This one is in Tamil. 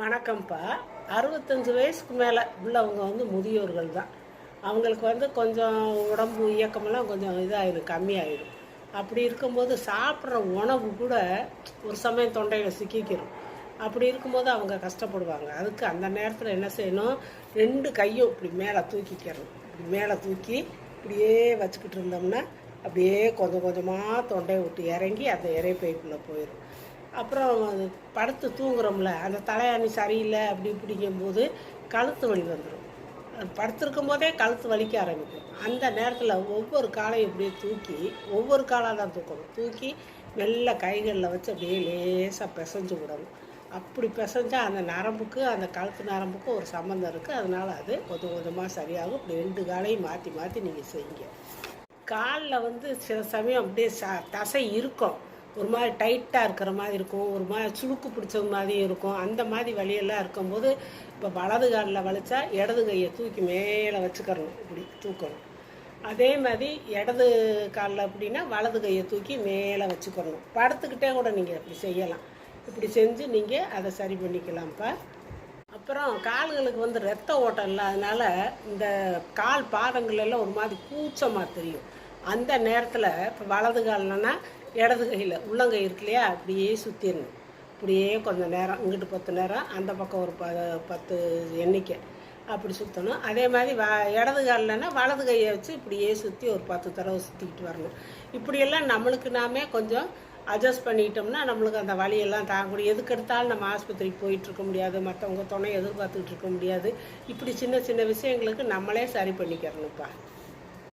வணக்கம்ப்பா. அறுபத்தஞ்சு வயசுக்கு மேலே உள்ளவங்க வந்து முதியோர்கள் தான். அவங்களுக்கு வந்து கொஞ்சம் உடம்பு இயக்கமெல்லாம் கொஞ்சம் இதாகிடும் கம்மியாயிடும் அப்படி இருக்கும்போது சாப்பிட்ற உணவு கூட ஒரு சமயம் தொண்டையில் சிக்கிக்கிறோம் அப்படி இருக்கும்போது அவங்க கஷ்டப்படுவாங்க. அதுக்கு அந்த நேரத்தில் என்ன செய்யணும்? ரெண்டு கையும் இப்படி மேலே தூக்கிக்கிறணும் இப்படி மேலே தூக்கி இப்படியே வச்சுக்கிட்டு இருந்தோம்னா அப்படியே கொஞ்சம் கொஞ்சமாக தொண்டையை விட்டு இறங்கி அந்த இறைப்பைக்குள்ளே போயிடும் அப்புறம் அது படுத்து தூங்குறோம்ல அந்த தலையாணி சரியில்லை அப்படி இப்படிங்கும்போது கழுத்து வலி வந்துடும் படுத்திருக்கும் போதே கழுத்து வலிக்க ஆரம்பிக்கும். அந்த நேரத்தில் ஒவ்வொரு காலையும் இப்படியே தூக்கி ஒவ்வொரு காலாக தான் தூக்கணும். தூக்கி மெல்ல கைகளில் வச்சு அப்படியே லேசாக பிசைஞ்சு விடணும். அப்படி பிசைஞ்சால் அந்த நரம்புக்கு அந்த கழுத்து நரம்புக்கும் ஒரு சம்மந்தம் இருக்குது அதனால் அது கொஞ்சம் கொஞ்சமாக சரியாகும். இப்படி ரெண்டு காலையும் மாற்றி மாற்றி நீங்கள் செய்யுங்க. காலில் வந்து சில சமயம் அப்படியே ச தசை இருக்கும். ஒரு மாதிரி டைட்டாக இருக்கிற மாதிரி இருக்கும் ஒரு மாதிரி சுழுக்கு பிடிச்ச மாதிரி இருக்கும். அந்த மாதிரி வலியெல்லாம் இருக்கும்போது இப்போ வலது காலில் வலிச்சா இடது கையை தூக்கி மேலே வச்சுக்கிறணும் இப்படி தூக்கணும். அதே மாதிரி இடது காலில் அப்படின்னா வலது கையை தூக்கி மேலே வச்சுக்கிறணும் படுத்துக்கிட்டே கூட நீங்கள் இப்படி செய்யலாம். இப்படி செஞ்சு நீங்கள் அதை சரி பண்ணிக்கலாம்ப்பா. அப்புறம் கால்களுக்கு வந்து ரத்த ஓட்டம் இல்லாதனால இந்த கால் பாதங்கள் எல்லாம் ஒரு மாதிரி கூச்சமாக தெரியும். அந்த நேரத்தில் இப்போ வலது காலில்னா இடது கையில் உள்ளங்கை இருக்கு இல்லையா? அப்படியே சுற்றிடணும் இப்படியே கொஞ்சம் நேரம் இங்கிட்டு பத்து நேரம் அந்த பக்கம் ஒரு ப பத்து எண்ணிக்கை அப்படி சுற்றணும் அதே மாதிரி வ இடது காலில்னா வலது கையை வச்சு இப்படியே சுற்றி ஒரு பத்து தடவை சுற்றிக்கிட்டு வரணும். இப்படியெல்லாம் நம்மளுக்கு நாமே கொஞ்சம் அட்ஜஸ்ட் பண்ணிக்கிட்டோம்னா நம்மளுக்கு அந்த வலியெல்லாம் தாங்கக்கூடிய எதுக்கு எடுத்தாலும் நம்ம ஆஸ்பத்திரிக்கு போயிட்டுருக்க முடியாது மற்றவங்க துணை எதிர்பார்த்துக்கிட்டு இருக்க முடியாது. இப்படி சின்ன சின்ன விஷயங்களுக்கு நம்மளே சரி பண்ணிக்கிறணும்ப்பா.